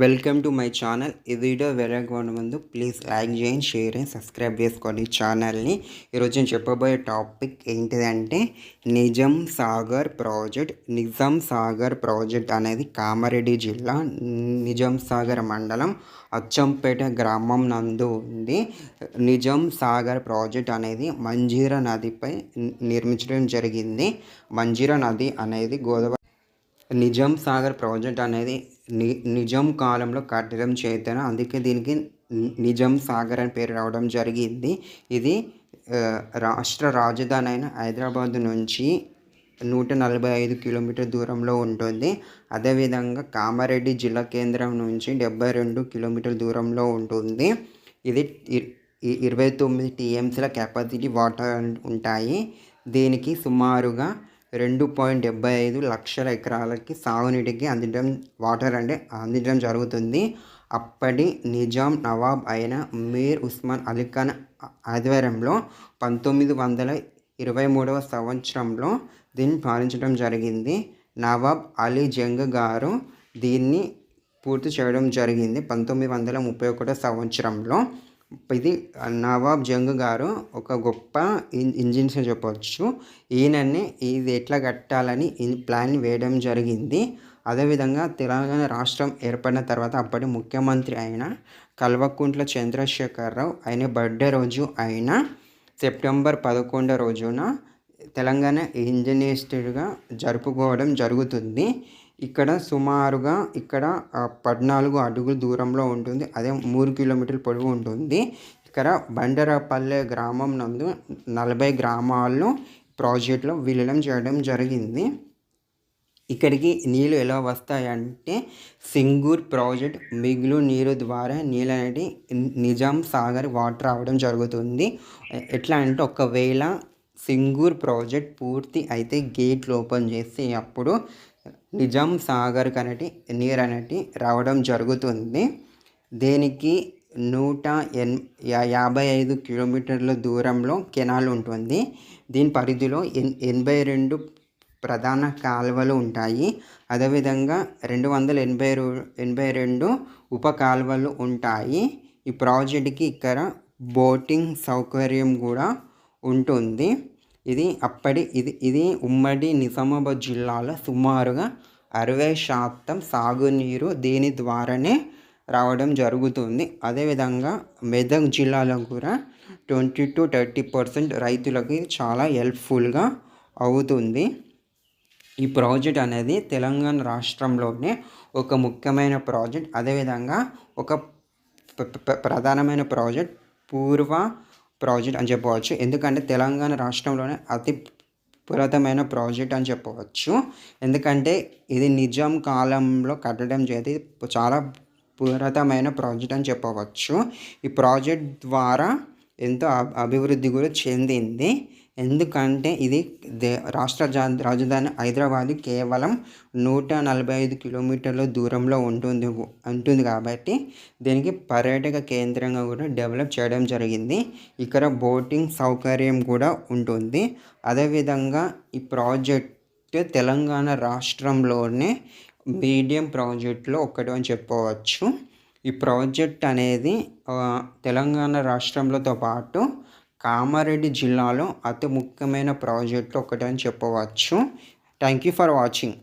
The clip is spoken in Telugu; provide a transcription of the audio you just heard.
Welcome to my channel. ఈ వీడియో వెళ్ళకపోవడం ముందు ప్లీజ్ లైక్ చేయండి షేర్ అండ్ సబ్స్క్రైబ్ చేసుకోండి ఛానల్ని. ఈరోజు నేను చెప్పబోయే టాపిక్ ఏంటిదంటే నిజాం సాగర్ ప్రాజెక్ట్. నిజాం సాగర్ ప్రాజెక్ట్ అనేది కామారెడ్డి జిల్లా నిజాం సాగర్ మండలం అచ్చంపేట గ్రామం నందు ఉంది. నిజాం సాగర్ ప్రాజెక్ట్ అనేది మంజీరా నదిపై నిర్మించడం జరిగింది. మంజీరా నది అనేది గోదావరి నిజాం సాగర్ ప్రాజెక్ట్ అనేది ని నిజాం కాలంలో కట్టడం చేతన అందుకే దీనికి నిజాం సాగర్ అని పేరు రావడం జరిగింది. ఇది రాష్ట్ర రాజధాని అయిన హైదరాబాద్ నుంచి నూట నలభై ఐదు కిలోమీటర్ దూరంలో ఉంటుంది. అదేవిధంగా కామారెడ్డి జిల్లా కేంద్రం నుంచి డెబ్బై రెండు కిలోమీటర్ దూరంలో ఉంటుంది. ఇది ఇరవై తొమ్మిది టీఎంసీల కెపాసిటీ వాటర్ ఉంటాయి. దీనికి సుమారుగా రెండు పాయింట్ డెబ్బై ఐదు లక్షల ఎకరాలకి సాగునీటికి అందించడం వాటర్ అంటే అందించడం జరుగుతుంది. అప్పటి నిజాం నవాబ్ అయిన మీర్ ఉస్మాన్ అలీ ఖాన్ ఆధ్వర్యంలో పంతొమ్మిది వందల ఇరవై మూడవ సంవత్సరంలో దీన్ని పాలించడం జరిగింది. నవాబ్ అలీ జంగ్ గారు దీన్ని పూర్తి చేయడం జరిగింది పంతొమ్మిది వందల ముప్పై ఒకటో సంవత్సరంలో. ఇది నవాబ్ జంగ్ గారు ఒక గొప్ప ఇంజనీర్స్ చెప్పవచ్చు ఈయనని ఇది ఎట్లా కట్టాలని ప్లాన్ వేయడం జరిగింది. అదేవిధంగా తెలంగాణ రాష్ట్రం ఏర్పడిన తర్వాత అప్పటి ముఖ్యమంత్రి అయిన కల్వకుంట్ల చంద్రశేఖరరావు ఆయన బర్త్డే రోజు అయిన సెప్టెంబర్ పదకొండో రోజున తెలంగాణ ఇంజనీర్స్గా జరుపుకోవడం జరుగుతుంది. ఇక్కడ సుమారుగా ఇక్కడ పద్నాలుగు అడుగుల దూరంలో ఉంటుంది. అదే మూడు కిలోమీటర్ల పొడవు ఉంటుంది. ఇక్కడ బండరపల్లె గ్రామం నందు నలభై గ్రామాలను ప్రాజెక్టులో విలీనం చేయడం జరిగింది. ఇక్కడికి నీళ్ళు ఎలా వస్తాయంటే సింగూర్ ప్రాజెక్ట్ మిగులు నీరు ద్వారా నీళ్ళు అనేది నిజాం సాగర్ వాటర్ రావడం జరుగుతుంది. ఎట్లా అంటే ఒకవేళ సింగూర్ ప్రాజెక్ట్ పూర్తి అయితే గేట్లు ఓపెన్ చేసి అప్పుడు నిజాం సాగర్ కనటి నీరు అనేది రావడం జరుగుతుంది. దీనికి నూట ఎన్ యాభై ఐదు కిలోమీటర్ల దూరంలో కెనాల్ ఉంటుంది. దీని పరిధిలో ఎన్ ఎనభై రెండు ప్రధాన కాలువలు ఉంటాయి. అదేవిధంగా రెండు వందల ఎనభై ఎనభై రెండు ఉప కాలువలు ఉంటాయి. ఈ ప్రాజెక్ట్కి ఇక్కడ బోటింగ్ సౌకర్యం కూడా ఉంటుంది. ఇది అప్పటి ఇది ఇది ఉమ్మడి నిజామాబాద్ జిల్లాలో సుమారుగా అరవై శాతం సాగునీరు దీని ద్వారానే రావడం జరుగుతుంది. అదేవిధంగా మెదక్ జిల్లాలో కూడా ట్వంటీ టు థర్టీ పర్సెంట్ రైతులకి చాలా హెల్ప్ఫుల్గా అవుతుంది. ఈ ప్రాజెక్ట్ అనేది తెలంగాణ రాష్ట్రంలోనే ఒక ముఖ్యమైన ప్రాజెక్ట్. అదేవిధంగా ఒక ప్రధానమైన ప్రాజెక్ట్ పూర్వ ప్రాజెక్ట్ అని చెప్పవచ్చు. ఎందుకంటే తెలంగాణ రాష్ట్రంలోనే అతి పురాతనమైన ప్రాజెక్ట్ అని చెప్పవచ్చు. ఎందుకంటే ఇది నిజాం కాలంలో కట్టడం చేతి చాలా పురాతనమైన ప్రాజెక్ట్ అని చెప్పవచ్చు. ఈ ప్రాజెక్ట్ ద్వారా ఎంతో అభివృద్ధి కూడా చెందింది. ఎందుకంటే ఇది దే రాష్ట్ర రాజధాని హైదరాబాద్ కేవలం నూట నలభై ఐదు కిలోమీటర్ల దూరంలో ఉంటుంది ఉంటుంది కాబట్టి దీనికి పర్యాటక కేంద్రంగా కూడా డెవలప్ చేయడం జరిగింది. ఇక్కడ బోటింగ్ సౌకర్యం కూడా ఉంటుంది. అదేవిధంగా ఈ ప్రాజెక్ట్ తెలంగాణ రాష్ట్రంలోనే మీడియం ప్రాజెక్టులో ఒకటి అని చెప్పవచ్చు. ఈ ప్రాజెక్ట్ అనేది తెలంగాణ రాష్ట్రంలోతో పాటు కామారెడ్డి జిల్లాలో అతి ముఖ్యమైన ప్రాజెక్టు ఒకటి అని చెప్పవచ్చు. Thank you for watching